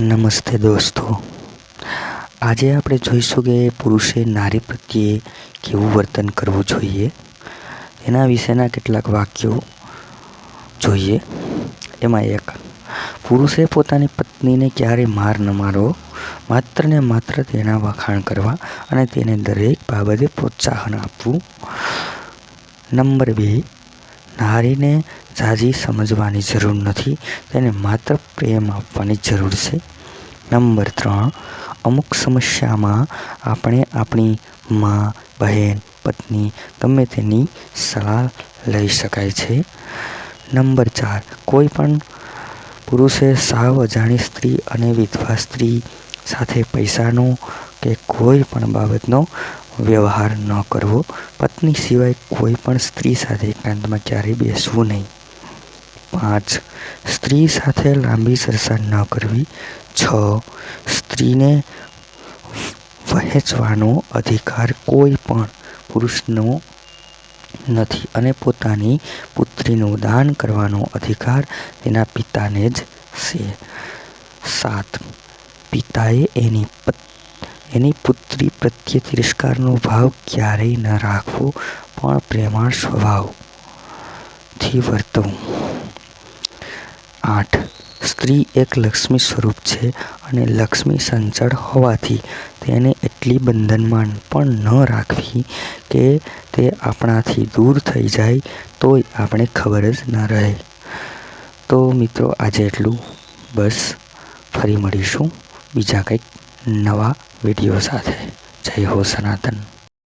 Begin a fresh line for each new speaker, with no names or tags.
નમસ્તે દોસ્તો. આજે આપણે જોઈશું કે પુરુષે નારી પ્રત્યે કેવું વર્તન કરવું જોઈએ? એના વિશેના કેટલાક વાક્યો જોઈએ. એમાં એક, પુરુષે પોતાની પત્નીને ક્યારે માર ન મારવો માત્ર ને માત્ર તેના વખાણ કરવા અને તેને દરેક બાબતે પ્રોત્સાહન આપવું. નંબર બે નારીને ઝાઝી સમજવાની જરૂર નથી, તેને માત્ર પ્રેમ આપવાની જરૂર છે. નંબર ત્રણ, અમુક સમસ્યામાં આપણે આપણી મા, બહેન, પત્ની ગમે તેની સલાહ લઈ શકાય છે. નંબર ચાર, કોઈ પણ પુરુષે સાવ અજાણી સ્ત્રી અને વિધવા સ્ત્રી સાથે પૈસાનો કે કોઈ પણ બાબતનો વ્યવહાર ન કરવો. પત્ની સિવાય કોઈ પણ સ્ત્રી સાથે એકાંતમાં ક્યારેય બેસવું નહીં. પાંચ, સ્ત્રી સાથે લાંબી સરસાર ન કરવી. છ, સ્ત્રીને વહેંચવાનો અધિકાર કોઈ પણ પુરુષનો નથી અને પોતાની પુત્રીનું દાન કરવાનો અધિકાર તેના પિતાને જ છે. સાત, પિતાએ એની એની પુત્રી પ્રત્યે તિરસ્કારનો ભાવ ક્યારેય ન રાખવો, પણ પ્રેમાળ સ્વભાવથી વર્તવું. આઠ. સ્ત્રી એક લક્ષ્મી સ્વરૂપ છે અને લક્ષ્મી સંચળ હોવાથી તેને એટલી બંધનમાં પણ ન રાખવી કે તે આપણાથી દૂર થઈ જાય, તોય આપણે ખબર જ ન રહે. તો મિત્રો, આજે એટલું. બસ, ફરી મળીશું બીજા કંઈક નવા વીડિયો સાથે. જય હો સનાતન.